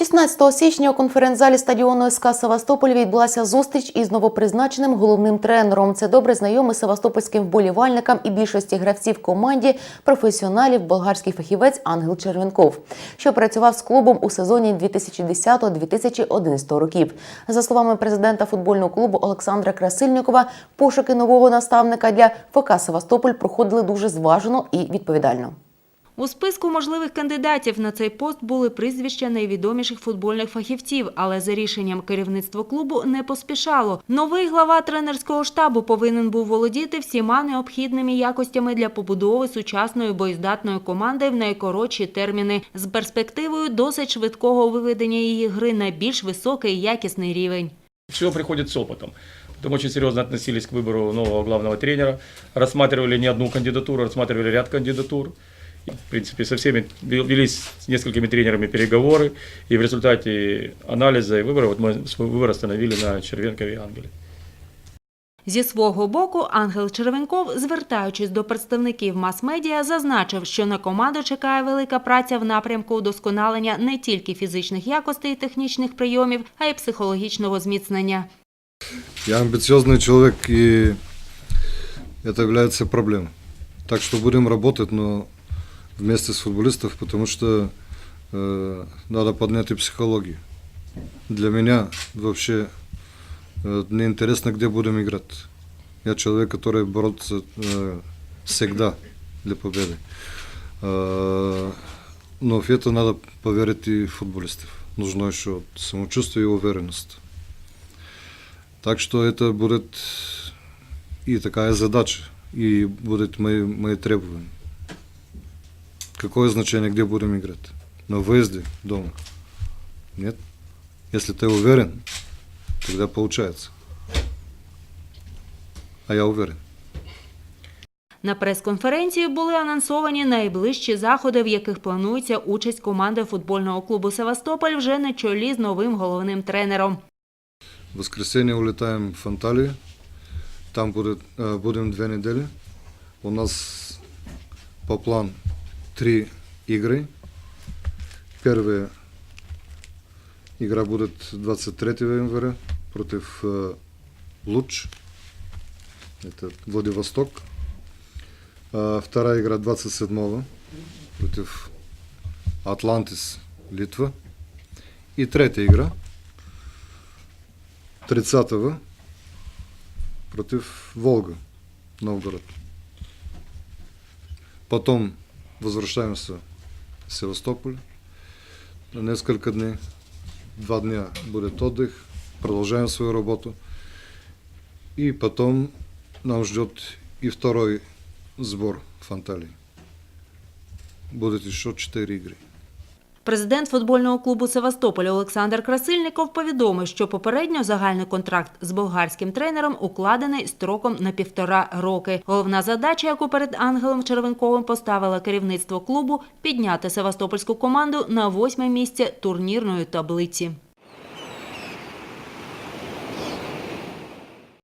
16 січня у конференц-залі стадіону СК Севастополь відбулася зустріч із новопризначеним головним тренером. Це добре знайомий севастопольським вболівальникам і більшості гравців команді професіоналів болгарський фахівець Ангел Червенков, що працював з клубом у сезоні 2010-2011 років. За словами президента футбольного клубу Олександра Красильникова, пошуки нового наставника для ФК Севастополь проходили дуже зважено і відповідально. У списку можливих кандидатів на цей пост були прізвища найвідоміших футбольних фахівців, але за рішенням керівництво клубу не поспішало. Новий глава тренерського штабу повинен був володіти всіма необхідними якостями для побудови сучасної боєздатної команди в найкоротші терміни з перспективою досить швидкого виведення її гри на більш високий і якісний рівень. Все приходит с опытом. Потом очень серьезно относились к выбору нового главного тренера. Рассматривали не одну кандидатуру, рассматривали ряд кандидатур. И, В принципе, со всеми велись с несколькими тренерами переговоры. И в результате анализа и выбора вот мы свой выбор остановили на Червенкове и Ангеле. Зі свого боку, Ангел Червенков, звертаючись до представників мас-медіа, зазначив, що на команду чекає велика праця в напрямку удосконалення не тільки фізичних якостей і технічних прийомів, а й психологічного зміцнення. Я амбициозный человек, и это является проблемой. Так что будем работать, но вместе с футболистов, потому что э, надо поднять и психологию. Для меня вообще э, не интересно, где будем играть. Я человек, который борется э, всегда для победы. Э, но в это надо поверить и футболистов. Нужно еще самочувствие и уверенность. Так что это будет и такая задача, и будут мои, мои требования. Какое значение, где будем играть? На выезде, дома? Нет? Если ты уверен, тогда получается. А я уверен. На прес-конференції були анонсовані найближчі заходи, в яких планується участь команди футбольного клубу Севастополь вже на чолі з новим головним тренером. В воскресенье улетаем в Анталию. Там будет, э, будем две недели. У нас по плану три игры. Первая игра будет 23 января против Луч. Это Владивосток. А вторая игра 27 против Атлантис, Литва. И третья игра 30-го против Волга, Новгород. Потом возвращаемся в Севастополь на несколько дней. Два дня будет отдых, продолжаем свою работу. И потом нам ждет и второй сбор в Анталии. Будет еще четыре игры. Президент футбольного клубу Севастополя Олександр Красильников повідомив, що попередньо загальний контракт з болгарським тренером укладений строком на півтора роки. Головна задача, яку перед Ангелом Червенковим поставило керівництво клубу, підняти севастопольську команду на восьме місце турнірної таблиці.